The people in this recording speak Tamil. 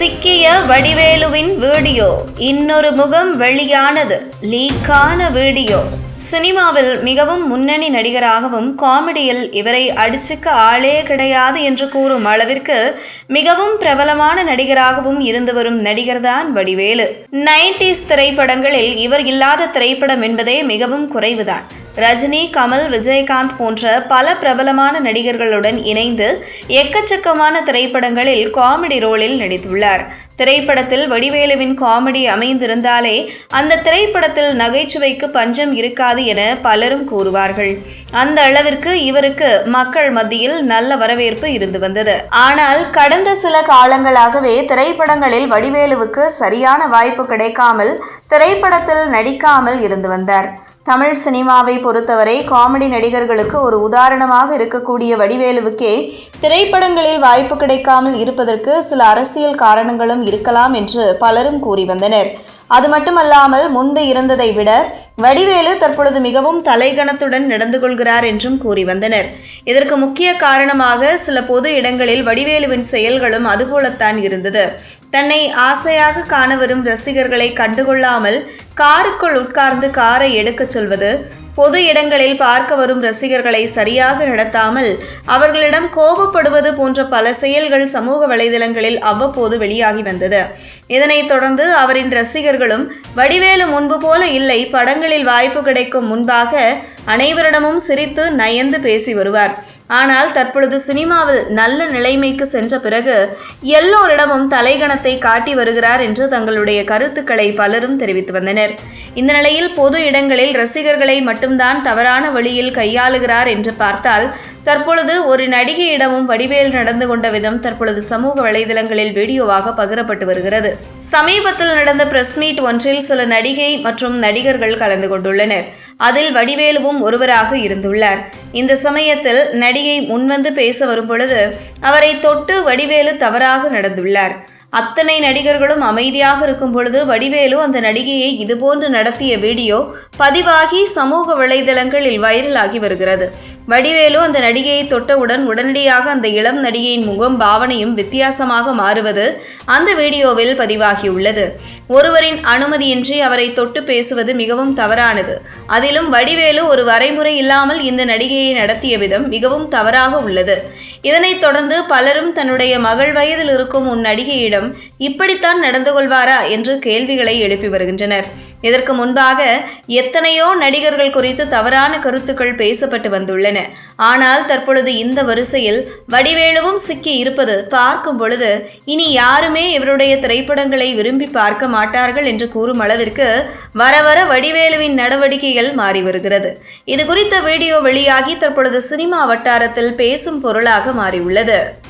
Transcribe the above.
சிக்கிய வடிவேலுவின் வீடியோ. இன்னொரு முகம் வெளியானது. லீக்கான வீடியோ. சினிமாவில் மிகவும் முன்னணி நடிகராகவும் காமெடியில் இவரை அடிச்சுக்க ஆளே கிடையாது என்று கூறும் அளவிற்கு மிகவும் பிரபலமான நடிகராகவும் இருந்து வரும் நடிகர்தான் வடிவேலு. நைன்டிஸ் திரைப்படங்களில் இவர் இல்லாத திரைப்படம் என்பதே மிகவும் குறைவுதான். ரஜினி கமல் விஜயகாந்த் போன்ற பல பிரபலமான நடிகர்களுடன் இணைந்து எக்கச்சக்கமான திரைப்படங்களில் காமெடி ரோலில் நடித்துள்ளார். திரைப்படத்தில் வடிவேலுவின் காமெடி அமைந்திருந்தாலே அந்த திரைப்படத்தில் நகைச்சுவைக்கு பஞ்சம் இருக்காது என பலரும் கூறுவார்கள். அந்த அளவிற்கு இவருக்கு மக்கள் மத்தியில் நல்ல வரவேற்பு இருந்து வந்தது. ஆனால் கடந்த சில காலங்களாகவே திரைப்படங்களில் வடிவேலுவுக்கு சரியான வாய்ப்பு கிடைக்காமல் திரைப்படத்தில் நடிக்காமல் இருந்து வந்தார். தமிழ் சினிமாவை பொறுத்தவரை காமெடி நடிகர்களுக்கு ஒரு உதாரணமாக இருக்கக்கூடிய வடிவேலுவுக்கே திரைப்படங்களில் வாய்ப்பு கிடைக்காமல் இருப்பதற்கு சில அரசியல் காரணங்களும் இருக்கலாம் என்று பலரும் கூறி வந்தனர். அது மட்டுமல்லாமல் முன்பு இருந்ததை விட வடிவேலு தற்பொழுது மிகவும் தலைகணத்துடன் நடந்து கொள்கிறார் என்றும் கூறி வந்தனர். இதற்கு முக்கிய காரணமாக சில பொது இடங்களில் வடிவேலுவின் செயல்களும் அதுபோலத்தான் இருந்தது. தன்னை ஆசையாக காண வரும் ரசிகர்களை கண்டுகொள்ளாமல் காருக்குள் உட்கார்ந்து காரை எடுக்கச் சொல்வது பொது இடங்களில் பார்க்க வரும் ரசிகர்களை சரியாக நடத்தாமல் அவர்களிடம் கோபப்படுவது போன்ற பல செயல்கள் சமூக வலைதளங்களில் அவ்வப்போது வெளியாகி வந்தது. இதனைத் தொடர்ந்து அவரின் ரசிகர்களும் வடிவேலு முன்பு போல இல்லை படங்களில் வாய்ப்பு கிடைக்கும் முன்பாக அனைவரிடமும் சிரித்து நயந்து பேசி வருவார். ஆனால் தற்பொழுது சினிமாவில் நல்ல நிலைமைக்கு சென்ற பிறகு எல்லோரிடமும் தலைகணத்தை காட்டி வருகிறார் என்று தங்களுடைய கருத்துக்களை பலரும் தெரிவித்து வந்தனர். இந்த நிலையில் பொது இடங்களில் ரசிகர்களை மட்டும்தான் தவறான வழியில் கையாளுகிறார் என்று பார்த்தால் தற்பொழுது ஒரு நடிகையிடமும் வடிவேல் நடந்து கொண்ட விதம் தற்பொழுது சமூக வலைதளங்களில் வீடியோவாக பகிரப்பட்டு வருகிறது. சமீபத்தில் நடந்த பிரஸ் மீட் ஒன்றில் சில நடிகை மற்றும் நடிகர்கள் கலந்து கொண்டுள்ளனர். அதில் வடிவேலுவும் ஒருவராக இருந்துள்ளார். இந்த சமயத்தில் நடிகை முன்வந்து பேச வரும் பொழுது அவரை தொட்டு வடிவேலு தவறாக நடந்துள்ளார். அத்தனை நடிகர்களும் அமைதியாக இருக்கும் பொழுது வடிவேலு அந்த நடிகையை இதுபோன்று நடத்திய வீடியோ பதிவாகி சமூக வலைதளங்களில் வைரலாகி வருகிறது. வடிவேலு அந்த நடிகையை தொட்டவுடன் உடனடியாக அந்த இளம் நடிகையின் முகம் பாவனையும் வித்தியாசமாக மாறுவது அந்த வீடியோவில் பதிவாகியுள்ளது. ஒருவரின் அனுமதியின்றி அவரை தொட்டு பேசுவது மிகவும் தவறானது. அதிலும் வடிவேலு ஒரு வரைமுறை இல்லாமல் இந்த நடிகையை நடத்திய விதம் மிகவும் தவறாக உள்ளது. இதனைத் தொடர்ந்து பலரும் தன்னுடைய மகள் வயதில் இருக்கும் உன் நடிகையிடம் இப்படித்தான் நடந்து கொள்வாரா? என்று கேள்விகளை எழுப்பி வருகின்றனர். இதற்கு முன்பாக எத்தனையோ நடிகர்கள் குறித்து தவறான கருத்துக்கள் பேசப்பட்டு வந்துள்ளன. ஆனால் தற்பொழுது இந்த வரிசையில் வடிவேலுவும் சிக்கி இருப்பது பார்க்கும் பொழுது இனி யாருமே இவருடைய திரைப்படங்களை விரும்பி பார்க்க மாட்டார்கள் என்று கூறும் அளவிற்கு வர வர வடிவேலுவின் நடவடிக்கைகள் மாறி வருகிறது. இது குறித்த வீடியோ வெளியாகி தற்பொழுது சினிமா வட்டாரத்தில் பேசும் பொருளாக மாறியுள்ளது.